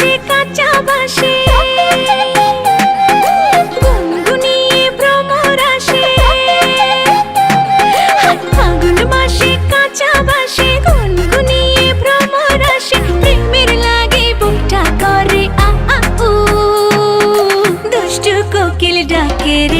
বাসে, কাঁচা বাসে। গুনগুনিয়ে ভ্রমর আসে। ফাগুন মাসে কাঁচা বাসে। গুনগুনিয়ে ভ্রমর আসে। প্রেমের লাগে বুকটা করে, আ আ ও দুষ্টু কোকিল ডাকে রে